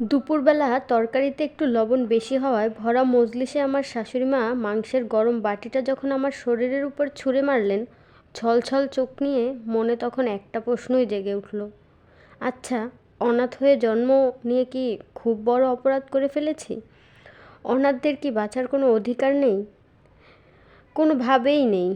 দুপুরবেলা তরকারিতে একটু লবণ বেশি হওয়ায় ভরা মজলিসে আমার শাশুড়ি মা মাংসের গরম বাটিটা যখন আমার শরীরের উপর ছুঁড়ে মারলেন, ছলছল চোখ নিয়ে মনে তখন একটা প্রশ্নই জেগে উঠল। আচ্ছা অনাথ হয়ে জন্ম নিয়ে কি খুব বড় অপরাধ করে ফেলেছি? অনাথদের কি বাঁচার কোনো অধিকার নেই? কোনোভাবেই নেই।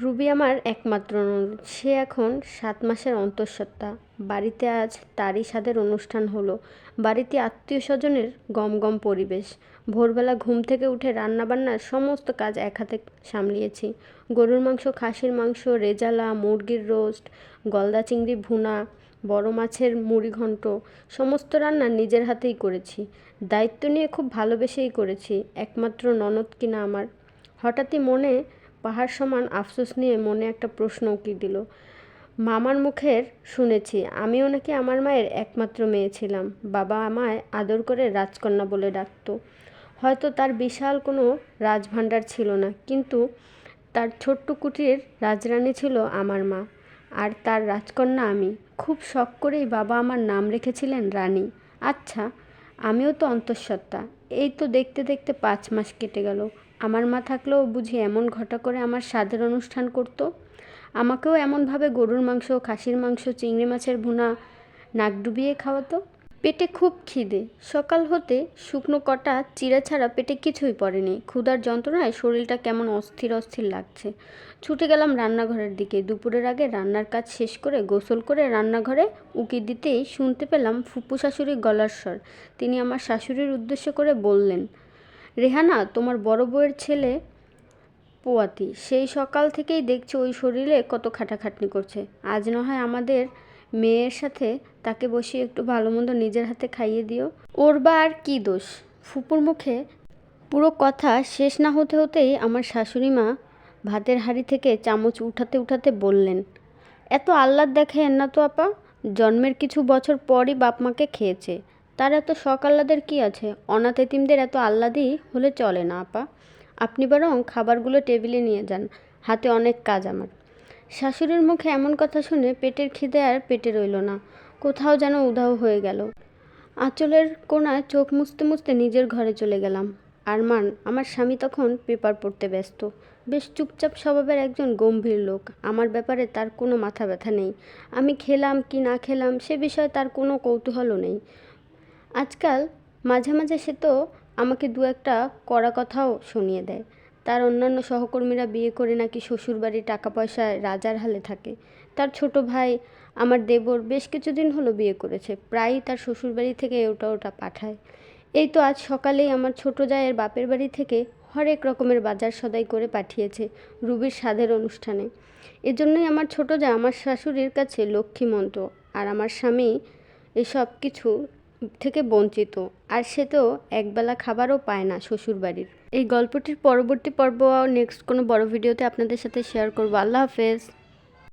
রুবি আমার একমাত্র ননদ সে এখন সাত মাসের অন্তঃসত্ত্বা। বাড়িতে আজ তারই স্বাদের অনুষ্ঠান হলো। বাড়িতে আত্মীয় স্বজনের গম গম পরিবেশ। ভোরবেলা ঘুম থেকে উঠে রান্নাবান্নার সমস্ত কাজ এক হাতে সামলিয়েছি। গরুর মাংস, খাসির মাংস, রেজালা, মুরগির রোস্ট, গলদা চিংড়ি ভুনা, বড় মাছের মুড়ি ঘন্ট, সমস্ত রান্না নিজের হাতেই করেছি। দায়িত্ব নিয়ে খুব ভালোবেসেই করেছি। একমাত্র ননদ কিনা আমার। হঠাৎই মনে পাহাড় সমান আফসোস নিয়ে মনে একটা প্রশ্ন উকি দিল। মামার মুখের শুনেছি, আমিও নাকি আমার মায়ের একমাত্র মেয়ে ছিলাম। বাবা আমায় আদর করে রাজকন্যা বলে ডাকতো। হয়তো তার বিশাল কোনো রাজভাণ্ডার ছিল না, কিন্তু তার ছোট্ট কুটির রাজরানী ছিল আমার মা, আর তার রাজকন্যা আমি। খুব শখ করেই বাবা আমার নাম রেখেছিলেন রানী। আচ্ছা আমিও তো অন্তঃসত্ত্বা। এই তো দেখতে দেখতে পাঁচ মাস কেটে গেল। আমার মা থাকলেও বুঝি এমন ঘটা করে আমার স্বাদের অনুষ্ঠান করতো। আমাকেও এমনভাবে গরুর মাংস, খাসির মাংস, চিংড়ি মাছের ভুনা, নাক ডুবিয়ে খাওয়াতো। পেটে খুব খিদে। সকাল হতে শুকনো কটা চিড়া ছাড়া পেটে কিছুই পড়েনি। ক্ষুধার যন্ত্রণায় শরীরটা কেমন অস্থির অস্থির লাগছে। ছুটে গেলাম রান্নাঘরের দিকে। দুপুরের আগে রান্নার কাজ শেষ করে গোসল করে রান্নাঘরে উকি দিতেই শুনতে পেলাম ফুপু শাশুড়ির গলার স্বর। তিনি আমার শাশুড়ির উদ্দেশ্য করে বললেন রেহানা, তোমার বড় বউয়ের ছেলে পোয়াতি, সেই সকাল থেকেই দেখছি ওই শরীরে কত খাটাখাটনি করছে। আজ না হয় আমাদের মেয়ের সাথে তাকে বসিয়ে একটু ভালো মন্দ নিজের হাতে খাইয়ে দিও। ওর বা আর কী দোষ? ফুপুর মুখে পুরো কথা শেষ না হতে হতেই আমার শাশুড়ি মা ভাতের হাঁড়ি থেকে চামচ উঠাতে উঠাতে বললেন, এত আহ্লাদ দেখেন না তো আপা, জন্মের কিছু বছর পরই বাপ মাকে খেয়েছে। তার এত শখ আহ্লাদের কী আছে? অনাথ এতিমদের এত আহ্লাদই হলে চলে না, আপা। আপনি বরং খাবারগুলো টেবিলে নিয়ে যান, হাতে অনেক কাজ আমার। শাশুড়ির মুখে এমন কথা শুনে পেটের খিদে আর পেটে রইল না। কোথাও যেন উধাও হয়ে গেল। আঁচলের কোণায় চোখ মুছতে মুছতে নিজের ঘরে চলে গেলাম। আরমান, আমার স্বামী তখন পেপার পড়তে ব্যস্ত। বেশ চুপচাপ স্বভাবের একজন গম্ভীর লোক। আমার ব্যাপারে তার কোনো মাথা ব্যথা নেই। আমি খেলাম কি না খেলাম সে বিষয়ে তার কোনো কৌতূহলও নেই। আজকাল মাঝে মাঝে সে তো আমাকে দু একটা কড়া কথাও শুনিয়ে দেয়। তার অন্যান্য সহকর্মীরা বিয়ে করে নাকি শ্বশুরবাড়ির টাকা পয়সায় রাজার হালে থাকে। তার ছোট ভাই, আমার দেবর বেশ কিছুদিন হলো বিয়ে করেছে, প্রায়ই তার শ্বশুরবাড়ি থেকে ওটা ওটা পাঠায়। এই তো আজ সকালেই আমার ছোট জায়ের বাপের বাড়ি থেকে হরেক রকমের বাজার সদাই করে পাঠিয়েছে রুবির স্বাদের অনুষ্ঠানে। এজন্যই আমার ছোট যা আমার শাশুড়ির কাছে লক্ষ্মীমন্ত আর আমার স্বামী এসব কিছু থেকে বঞ্চিত। আর সে তো একবেলা খাবারও পায় না শ্বশুরবাড়ির। এই গল্পটির পরবর্তী পর্ব নেক্সট কোনো বড় ভিডিওতে আপনাদের সাথে শেয়ার করব। আল্লাহ হাফেজ।